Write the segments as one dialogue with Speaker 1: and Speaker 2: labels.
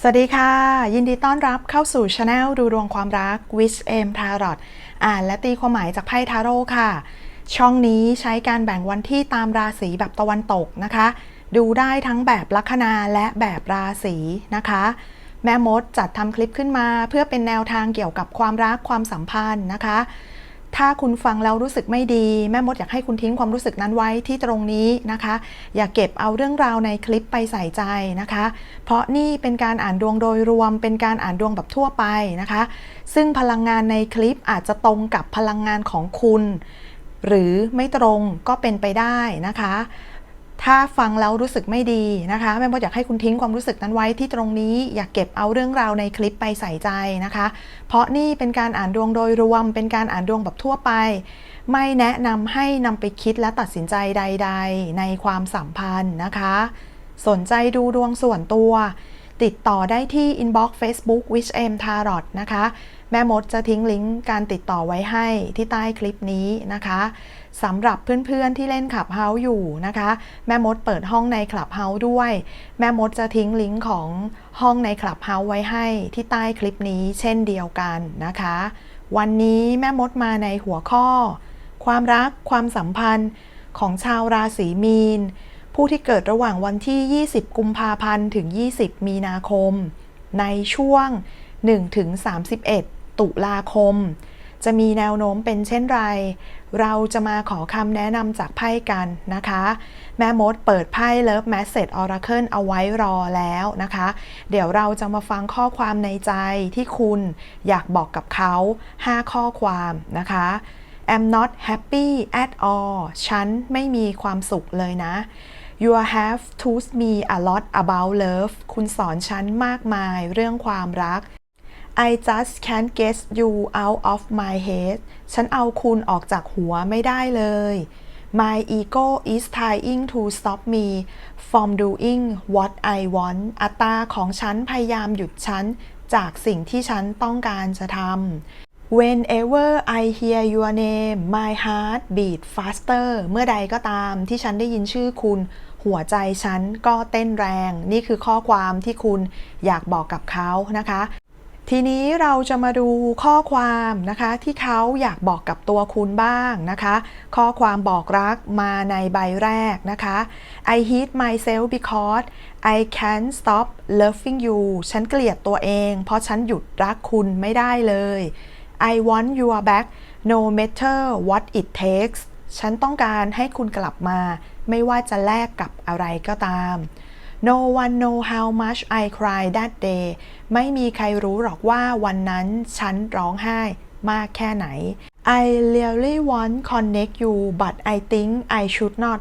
Speaker 1: สวัสดีค่ะ ยินดีต้อนรับเข้าสู่ช anel ดูดวงความรัก Wish M Tarot อ่านและตีความหมายจากไพ่ทาโร่ค่ะ ช่องนี้ใช้การแบ่งวันที่ตามราศีแบบตะวันตกนะคะ ดูได้ทั้งแบบลัคนาและแบบราศีนะคะ แม่มดจัดทำคลิปขึ้นมาเพื่อเป็นแนวทางเกี่ยวกับความรักความสัมพันธ์นะคะ ถ้าคุณฟังแล้วรู้สึกไม่ดี แม่มดอยากให้คุณทิ้งความรู้สึกนั้นไว้ที่ตรงนี้นะคะ อย่าเก็บเอาเรื่องราวในคลิปไปใส่ใจนะคะ เพราะนี่เป็นการอ่านดวงโดยรวม เป็นการอ่านดวงแบบทั่วไปนะคะ ซึ่งพลังงานในคลิปอาจจะตรงกับพลังงานของคุณ หรือไม่ตรงก็เป็นไปได้นะคะ ถ้าฟังแล้วรู้สึกไม่ดีนะคะแม่มดอยากให้คุณทิ้งความรู้สึกนั้นไว้ที่ตรงนี้อย่าเก็บเอาเรื่องราวในคลิปไปใส่ใจนะคะ เพราะนี่เป็นการอ่านดวงโดยรวม เป็นการอ่านดวงแบบทั่วไป ไม่แนะนำให้นำไปคิดและตัดสินใจใด ๆ ในความสัมพันธ์นะคะ สนใจดูดวงส่วนตัว ติดต่อได้ที่ inbox Facebook Wish M Tarot นะคะ แม่มดจะทิ้งลิงก์การติดต่อไว้ให้ที่ใต้คลิปนี้นะคะ สำหรับเพื่อนๆที่เล่นขับเฮาส์อยู่นะคะ แม่มดเปิดห้องในคลับเฮาส์ด้วย แม่มดจะทิ้งลิงก์ของห้องในคลับเฮาส์ไว้ให้ที่ใต้คลิปนี้เช่นเดียวกันนะคะ วันนี้แม่มดมาในหัวข้อ ความรักความสัมพันธ์ของชาวราศีมีน ผู้ที่เกิดระหว่างวันที่ 20 กุมภาพันธ์ถึง 20 มีนาคม ในช่วง 1-31 ตุลาคม จะมีแนวโน้มเป็นเช่นไร เราจะมาขอคำแนะนำจากไพ่กันนะคะ แม่มดเปิดไพ่ Love Message Oracle เอาไว้รอแล้วนะคะ เดี๋ยวเราจะมาฟังข้อความในใจที่คุณอยากบอกกับเขา 5 ข้อความนะคะ I'm not happy at all ฉันไม่มีความสุขเลยนะ You have taught me a lot about love คุณสอนฉันมากมายเรื่องความรัก I just can't get you out of my head ฉันเอาคุณออกจากหัวไม่ได้เลย My ego is trying to stop me from doing what I want อัตตาของฉันพยายามหยุดฉัน จากสิ่งที่ฉันต้องการจะทำ Whenever I hear your name my heart beat faster เมื่อใดก็ตามที่ฉันได้ยินชื่อคุณ หัวใจฉันก็เต้นแรง นี่คือข้อความที่คุณอยากบอกกับเขานะคะ ทีนี้เราจะมาดูข้อความนะคะที่เขาอยากบอกกับตัวคุณบ้างนะคะ ข้อความบอกรักมาในใบแรกนะคะ I hate myself because I can't stop loving you ฉันเกลียดตัวเอง เพราะฉันหยุดรักคุณไม่ได้เลย I want your back no matter what it takes ฉันต้องการให้คุณกลับมา ไม่ว่าจะแลกกับอะไรก็ตาม No one know how much I cried that day ไม่มีใครรู้หรอกว่าวันนั้นฉันร้องไห้มากแค่ไหน I really want connect you but I think I should not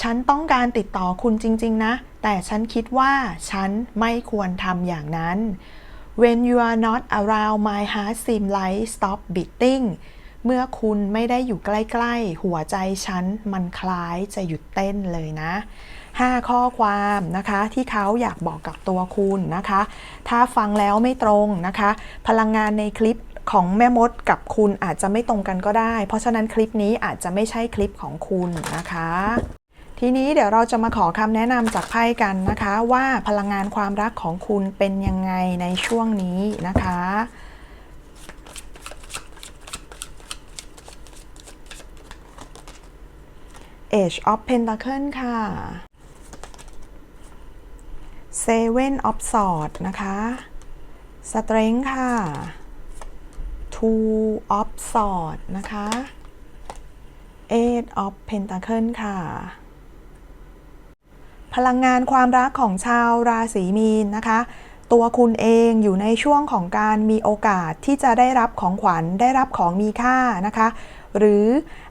Speaker 1: ฉันต้องการติดต่อคุณจริง ๆ นะ แต่ฉันคิดว่าฉันไม่ควรทำอย่างนั้น When you are not around my heart seem like stop beating เมื่อคุณไม่ได้อยู่ใกล้ ๆ หัวใจฉันมันคล้ายจะหยุดเต้นเลยนะ 5 ข้อความนะคะที่เขาอยากบอกกับตัวคุณนะคะ ถ้าฟังแล้วไม่ตรงนะคะ พลังงานในคลิปของแม่มดกับคุณอาจจะไม่ตรงกันก็ได้ เพราะฉะนั้นคลิปนี้อาจจะไม่ใช่คลิปของคุณนะคะทีนี้เดี๋ยวเราจะมาขอคำแนะนำจากไพ่กันนะคะ ว่าพลังงานความรักของคุณเป็นยังไงในช่วงนี้นะคะ Age of Pentacle ค่ะ Seven of Swords นะคะ Strength ค่ะ Two of Swords นะคะ Eight of Pentacle ค่ะ พลังงานความรักของชาวราศีมีนนะคะตัวคุณเองอยู่ในช่วงของการมีโอกาสที่จะได้รับของขวัญได้รับของมีค่านะคะ หรือ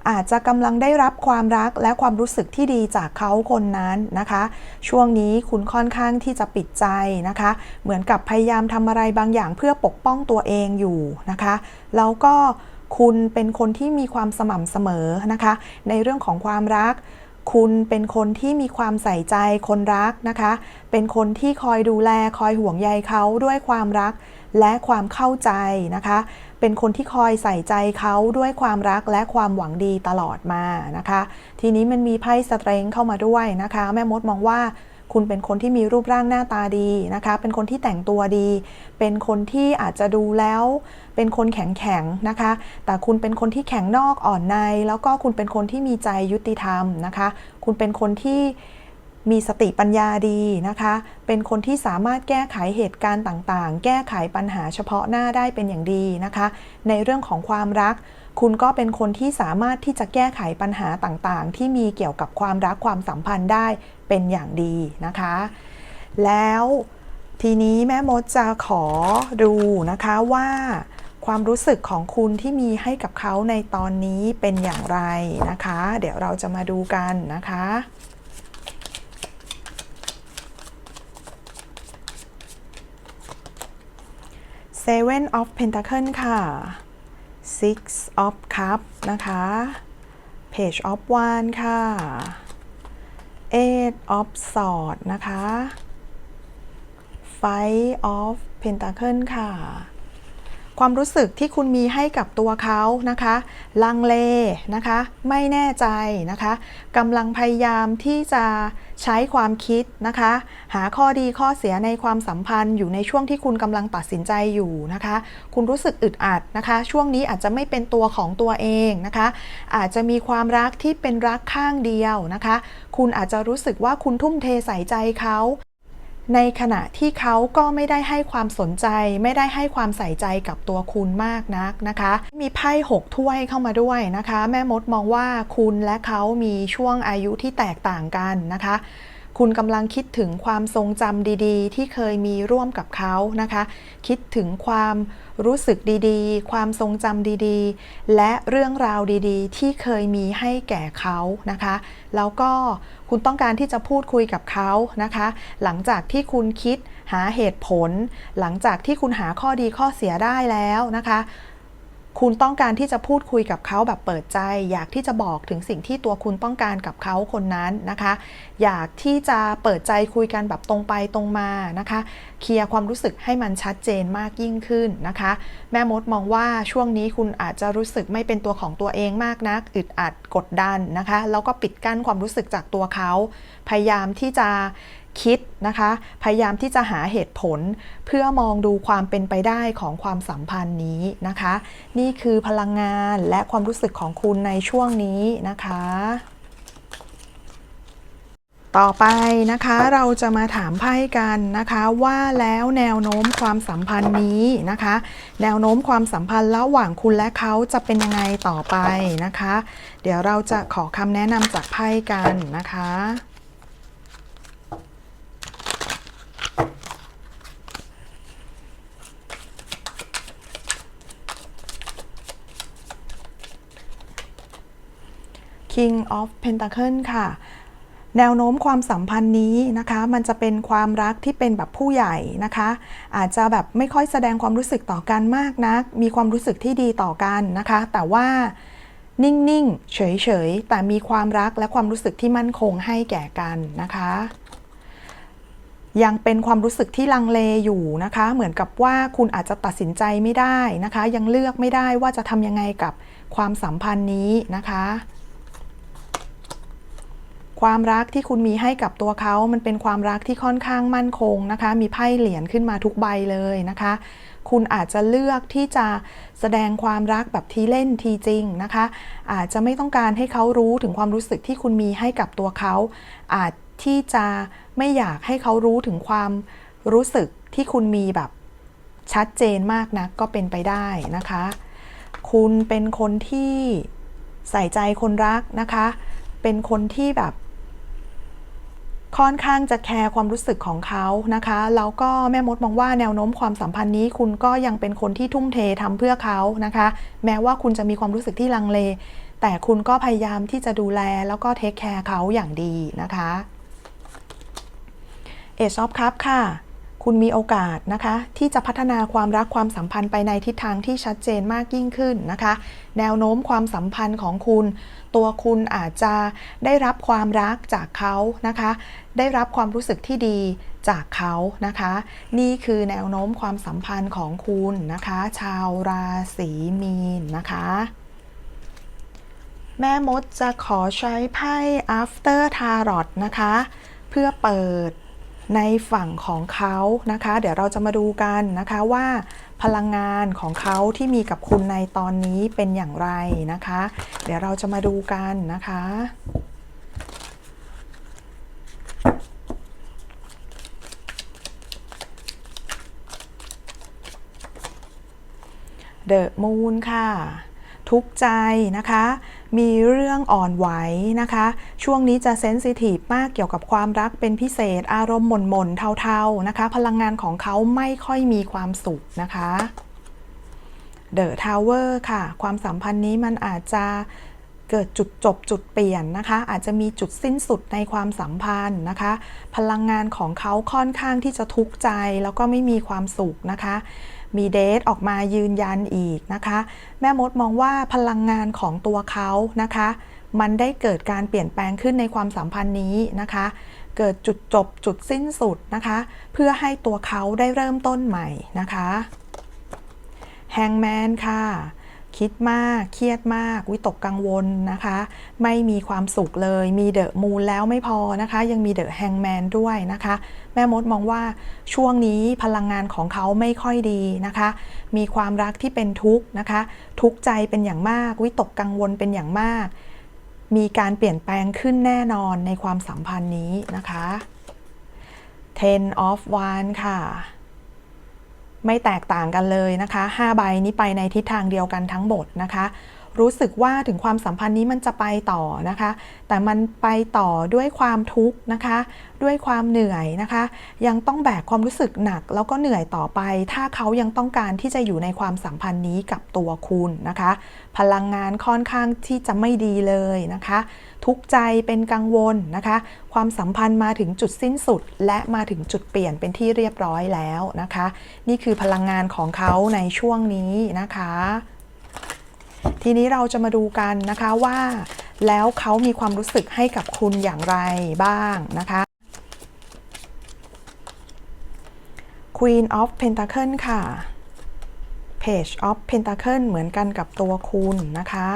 Speaker 1: อาจจะกำลังได้รับความรักและความรู้สึกที่ดีจากเขาคนนั้นนะคะ ช่วงนี้คุณค่อนข้างที่จะปิดใจนะคะ เหมือนกับพยายามทำอะไรบางอย่างเพื่อปกป้องตัวเองอยู่นะคะแล้วก็คุณเป็นคนที่มีความสม่ำเสมอนะคะ ในเรื่องของความรัก คุณเป็นคนที่มีความใส่ใจคนรักนะคะ เป็นคนที่คอยดูแลคอยห่วงใยเขาด้วยความรักและความเข้าใจนะคะ เป็นคนที่คอยใส่ใจเขาด้วยความรักและความหวังดีตลอดมานะคะ ทีนี้มันมีไพ่สเตรงเข้ามาด้วยนะคะ แม่มดมองว่า คุณเป็นคนที่มีรูปร่างหน้าตาดีนะคะ เป็นคนที่แต่งตัวดี เป็นคนที่อาจจะดูแล้ว เป็นคนแข็งแข็งนะคะ แต่คุณเป็นคนที่แข็งนอกอ่อนใน แล้วก็คุณเป็นคนที่มีใจยุติธรรมนะคะ คุณเป็นคนที่มีสติปัญญาดีนะคะ เป็นคนที่สามารถแก้ไขเหตุการณ์ต่างๆ แก้ไขปัญหาเฉพาะหน้าได้เป็นอย่างดีนะคะ ในเรื่องของความรัก คุณก็เป็นคนที่สามารถที่จะแก้ไขปัญหาต่างๆ ที่มีเกี่ยวกับความรักความสัมพันธ์ได้เป็นอย่างดีนะคะ แล้วทีนี้แม่มดจะขอดูนะคะว่าความรู้สึกของคุณที่มีให้กับเขาในตอนนี้เป็นอย่างไรนะคะ เดี๋ยวเราจะมาดูกันนะคะ Seven of Pentacle ค่ะ Six of Cup นะคะ Page of one ค่ะ Eight of Sword นะคะ Five of Pentacle ค่ะ ความรู้สึกที่คุณมีให้กับตัวเขานะคะ ลังเลนะคะ ไม่แน่ใจนะคะกำลังพยายามที่จะใช้ความคิดนะคะ หาข้อดีข้อเสียในความสัมพันธ์อยู่ในช่วงที่คุณกำลังตัดสินใจอยู่นะคะ คุณรู้สึกอึดอัดนะคะ ช่วงนี้อาจจะไม่เป็นตัวของตัวเองนะคะ อาจจะมีความรักที่เป็นรักข้างเดียวนะคะ คุณอาจจะรู้สึกว่าคุณทุ่มเทใส่ใจเขา ในขณะที่เขาก็ไม่ได้ให้ความสนใจ ไม่ได้ให้ความใส่ใจกับตัวคุณมากนักนะคะ มีไพ่หกถ้วยเข้ามาด้วยนะคะ แม่มดมองว่าคุณและเขามีช่วงอายุที่แตกต่างกันนะคะ คุณกำลังคิดถึงความทรงจำดีๆ ที่เคยมีร่วมกับเขานะคะ คิดถึงความรู้สึกดีๆ ความทรงจำดีๆ และเรื่องราวดีๆ ที่เคยมีให้แก่เขานะคะ แล้วก็คุณต้องการที่จะพูดคุยกับเขานะคะ หลังจากที่คุณคิดหาเหตุผล หลังจากที่คุณหาข้อดีข้อเสียได้แล้วนะคะ คุณต้องการที่จะพูดคุยกับเขาแบบเปิดใจ อยากที่จะบอกถึงสิ่งที่ตัวคุณต้องการกับเขาคนนั้นนะคะ อยากที่จะเปิดใจคุยกันแบบตรงไปตรงมานะคะ เคลียร์ความรู้สึกให้มันชัดเจนมากยิ่งขึ้นนะคะ แม่มดมองว่าช่วงนี้คุณอาจจะรู้สึกไม่เป็นตัวของตัวเองมากนัก อึดอัดกดดันนะคะ แล้วก็ปิดกั้นความรู้สึกจากตัวเขา พยายามที่จะ คิดนะคะ พยายามที่จะหาเหตุผล เพื่อมองดูความเป็นไปได้ของความสัมพันธ์นี้นะคะ นี่คือพลังงานและความรู้สึกของคุณในช่วงนี้นะคะ ต่อไปนะคะเราจะมาถามไพ่กันนะคะว่าแล้วแนวโน้มความสัมพันธ์นี้นะคะ แนวโน้มความสัมพันธ์ระหว่างคุณและเขาจะเป็นยังไงต่อไปนะคะ เดี๋ยวเราจะขอคำแนะนำจากไพ่กันนะคะ King of Pentacle ค่ะ แนวโน้มความสัมพันธ์นี้นะคะ มันจะเป็นความรักที่เป็นแบบผู้ใหญ่นะคะ อาจจะแบบไม่ค่อยแสดงความรู้สึกต่อกันมากนัก มีความรู้สึกที่ดีต่อกันนะคะ แต่ว่านิ่ง ๆ เฉย ๆ แต่มีความรักและความรู้สึกที่มั่นคงให้แก่กันนะคะ ยังเป็นความรู้สึกที่ลังเลอยู่นะคะ เหมือนกับว่าคุณอาจจะตัดสินใจไม่ได้นะคะ ยังเลือกไม่ได้ว่าจะทำยังไงกับความสัมพันธ์นี้นะคะ ความรักที่คุณมีให้กับตัวเขา มันเป็นความรักที่ค่อนข้างมั่นคงนะคะ มีไพ่เหรียญขึ้นมาทุกใบเลยนะคะ คุณอาจจะเลือกที่จะแสดงความรักแบบทีเล่นทีจริงนะคะ อาจจะไม่ต้องการให้เขารู้ถึงความรู้สึกที่คุณมีให้กับตัวเขา อาจที่จะไม่อยากให้เขารู้ถึงความรู้สึกที่คุณมีแบบชัดเจนมากนะักก็เป็นไปได้นะคะ คุณเป็นคนที่ใส่ใจคนรักนะคะ เป็นคนที่แบบ ค่อนข้างจะแคร์ความรู้สึกของเขานะคะแล้วก็แม่มดมองว่าแนวโน้มความสัมพันธ์นี้ คุณก็ยังเป็นคนที่ทุ่มเททำเพื่อเขานะคะ แม้ว่าคุณจะมีความรู้สึกที่ลังเล แต่คุณก็พยายามที่จะดูแลแล้วก็เทคแคร์เขาอย่างดีนะคะเอชอบครับค่ะ คุณมีโอกาสนะคะ ที่จะพัฒนาความรักความสัมพันธ์ไปในทิศทางที่ชัดเจนมากยิ่งขึ้นนะคะ แนวโน้มความสัมพันธ์ของคุณ ตัวคุณอาจจะได้รับความรักจากเขานะคะ ได้รับความรู้สึกที่ดีจากเขานะคะ นี่คือแนวโน้มความสัมพันธ์ของคุณนะคะ ชาวราศีมีนนะคะแม่มดจะขอใช้ไพ่ after tarot นะคะ เพื่อเปิด ในฝั่งของเขานะคะ เดี๋ยวเราจะมาดูกันนะคะว่าพลังงานของเขาที่มีกับคุณในตอนนี้เป็นอย่างไรนะคะ เดี๋ยวเราจะมาดูกันนะคะเดอะมูนค่ะ ทุกใจนะคะ มีเรื่องอ่อนไหวนะคะ ช่วงนี้จะเซนซิทีฟมากเกี่ยวกับความรักเป็นพิเศษ อารมณ์หม่นหม่นเทาๆนะคะ พลังงานของเขาไม่ค่อยมีความสุขนะคะเดอะทาวเวอร์ค่ะ ความสัมพันธ์นี้มันอาจจะเกิดจุดจบจุดเปลี่ยนนะคะ อาจจะมีจุดสิ้นสุดในความสัมพันธ์นะคะ พลังงานของเขาค่อนข้างที่จะทุกข์ใจแล้วก็ไม่มีความสุขนะคะ มีเดทออกมายืนยันอีกนะคะ แม่มดมองว่าพลังงานของตัวเขานะคะ มันได้เกิดการเปลี่ยนแปลงขึ้นในความสัมพันธ์นี้นะคะ เกิดจุดจบจุดสิ้นสุดนะคะ เพื่อให้ตัวเขาได้เริ่มต้นใหม่นะคะแฮงแมนค่ะ คิดมาก เครียดมาก วิตกกังวลนะคะ ไม่มีความสุขเลย มีเดอะมูนแล้วไม่พอนะคะ ยังมีเดอะแฮงแมนด้วยนะคะ แม่มดมองว่าช่วงนี้พลังงานของเขาไม่ค่อยดีนะคะ มีความรักที่เป็นทุกข์นะคะ ทุกข์ใจเป็นอย่างมาก วิตกกังวลเป็นอย่างมาก มีการเปลี่ยนแปลงขึ้นแน่นอนในความสัมพันธ์นี้นะคะ Ten of Wands ค่ะ ไม่แตกต่างกันเลยนะคะ 5 ใบนี้ไปในทิศทางเดียวกันทั้งหมดนะคะ รู้สึกว่าถึงความสัมพันธ์นี้มันจะไปต่อนะคะ แต่มันไปต่อด้วยความทุกข์นะคะ ด้วยความเหนื่อยนะคะ ยังต้องแบกความรู้สึกหนัก แล้วก็เหนื่อยต่อไป ถ้าเขายังต้องการที่จะอยู่ในความสัมพันธ์นี้กับตัวคุณนะคะ พลังงานค่อนข้างที่จะไม่ดีเลยนะคะ ทุกใจเป็นกังวลนะคะ ความสัมพันธ์มาถึงจุดสิ้นสุด และมาถึงจุดเปลี่ยนเป็นที่เรียบร้อยแล้วนะคะ นี่คือพลังงานของเขาในช่วงนี้นะคะ ทีนี้เราจะมาดูกันนะคะว่า แล้วเขามีความรู้สึกให้กับคุณอย่างไรบ้างนะคะ Queen of Pentacle ค่ะ Page of Pentacle เหมือนกันกับตัวคุณนะคะ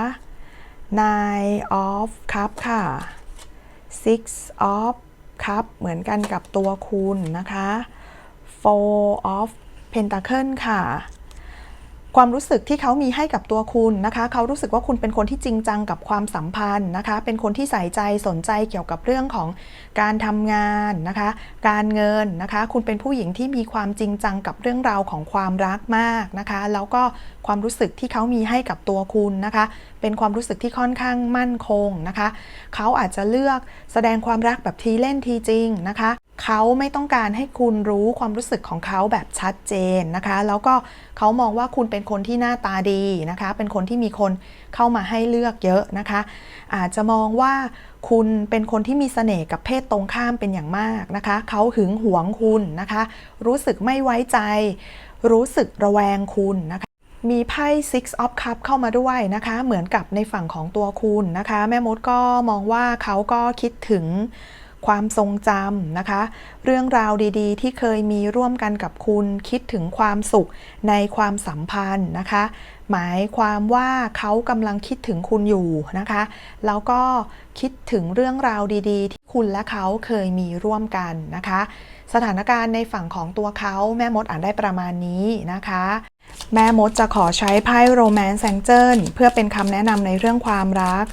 Speaker 1: Nine of Cup ค่ะ Six of Cup เหมือนกันกับตัวคุณนะคะ Four of Pentacle ค่ะ ความรู้สึกที่เขามีให้กับตัวคุณนะคะ เขารู้สึกว่าคุณเป็นคนที่จริงจังกับความสัมพันธ์นะคะ เป็นคนที่ใส่ใจสนใจเกี่ยวกับเรื่องของการทำงานนะคะ การเงินนะคะ คุณเป็นผู้หญิงที่มีความจริงจังกับเรื่องราวของความรักมากนะคะ แล้วก็ความรู้สึกที่เขามีให้กับตัวคุณนะคะ เป็นความรู้สึกที่ค่อนข้างมั่นคงนะคะ เขาอาจจะเลือกแสดงความรักแบบทีเล่นทีจริงนะคะ เขาไม่ต้องการให้คุณรู้ความรู้สึกของเขาแบบชัดเจนนะคะ แล้วก็เขามองว่าคุณเป็นคนที่หน้าตาดีนะคะ เป็นคนที่มีคนเข้ามาให้เลือกเยอะนะคะ อาจจะมองว่าคุณเป็นคนที่มีเสน่ห์กับเพศตรงข้ามเป็นอย่างมากนะคะ เขาหึงหวงคุณนะคะ รู้สึกไม่ไว้ใจ รู้สึกระแวงคุณนะคะมีไพ่ Six of Cup เข้ามาด้วยนะคะ เหมือนกับในฝั่งของตัวคุณนะคะ แม่มดก็มองว่าเขาก็คิดถึง ความทรงจำนะคะ เรื่องราวดีๆ ที่เคยมีร่วมกันกับคุณคิดถึงความสุขในความสัมพันธ์นะคะ หมายความว่าเขากำลังคิดถึงคุณอยู่นะคะ แล้วก็คิดถึงเรื่องราวดีๆ ที่คุณและเขาเคยมีร่วมกันนะคะ สถานการณ์ในฝั่งของตัวเขาแม่มดอ่านได้ประมาณนี้นะคะแม่มดจะขอใช้ไพ่โรแมนต์แซงเจิลเพื่อเป็นคำแนะนำในเรื่องความรัก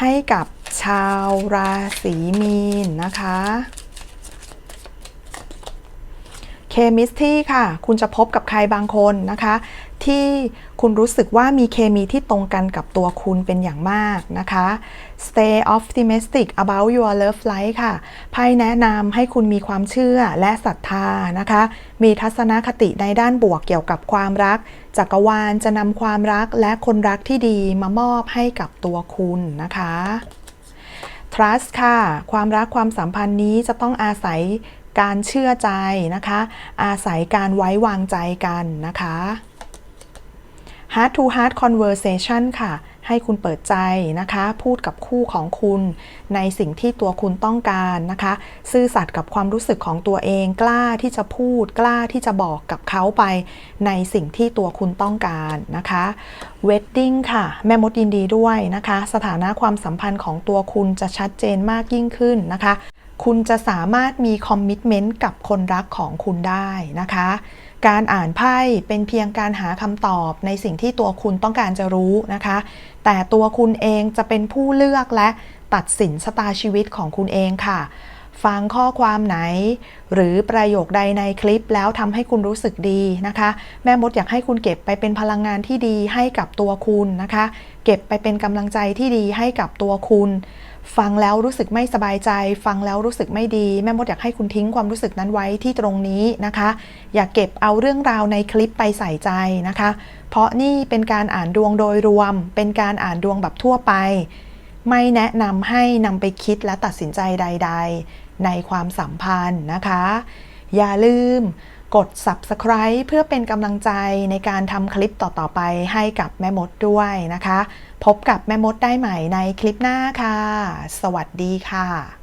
Speaker 1: ให้กับ ชาวราศีมีนนะคะเคมิสที่ค่ะ คุณจะพบกับใครบางคนนะคะ ที่คุณรู้สึกว่ามีเคมีที่ตรงกันกับตัวคุณเป็นอย่างมากนะคะ Stay optimistic about your love life ค่ะไพ่แนะนำให้คุณมีความเชื่อและศรัทธานะคะ มีทัศนคติในด้านบวกเกี่ยวกับความรัก จักรวาลจะนำความรักและคนรักที่ดีมามอบให้กับตัวคุณนะคะ trust ค่ะ ความรักความสัมพันธ์นี้จะต้องอาศัยการเชื่อใจนะคะ อาศัยการไว้วางใจกันนะคะ heart to heart conversation ค่ะ ให้คุณเปิดใจนะคะ พูดกับคู่ของคุณ ในสิ่งที่ตัวคุณต้องการนะคะ ซื่อสัตย์กับความรู้สึกของตัวเอง กล้าที่จะพูด กล้าที่จะบอกกับเขาไป ในสิ่งที่ตัวคุณต้องการนะคะ wedding ค่ะ แม่มดยินดีด้วยนะคะ สถานะความสัมพันธ์ของตัวคุณจะชัดเจนมากยิ่งขึ้นนะคะ คุณจะสามารถมีคอมมิชเมนต์กับคนรักของคุณได้นะคะ การอ่านไพ่เป็นเพียงการหาคำตอบในสิ่งที่ตัวคุณต้องการจะรู้นะคะ แต่ตัวคุณเองจะเป็นผู้เลือกและตัดสินชะตาชีวิตของคุณเองค่ะ ฟังข้อความไหน หรือประโยคใดในคลิปแล้วทำให้คุณรู้สึกดีนะคะ แม่มดอยากให้คุณเก็บไปเป็นพลังงานที่ดีให้กับตัวคุณนะคะ เก็บไปเป็นกำลังใจที่ดีให้กับตัวคุณ ฟังแล้วรู้สึกไม่สบายใจ ฟังแล้วรู้สึกไม่ดี แม่มดอยากให้คุณทิ้งความรู้สึกนั้นไว้ที่ตรงนี้นะคะ อย่าเก็บเอาเรื่องราวในคลิปไปใส่ใจนะคะ เพราะนี่เป็นการอ่านดวงโดยรวม เป็นการอ่านดวงแบบทั่วไป ไม่แนะนำให้นำไปคิดและตัดสินใจใด ๆ ในความสัมพันธ์นะคะ อย่าลืมกด subscribe เพื่อเป็นกำลังใจในการทำคลิปต่อๆไปให้กับแม่มดด้วยนะคะ พบกับแม่มดได้ใหม่ในคลิปหน้าค่ะ สวัสดีค่ะ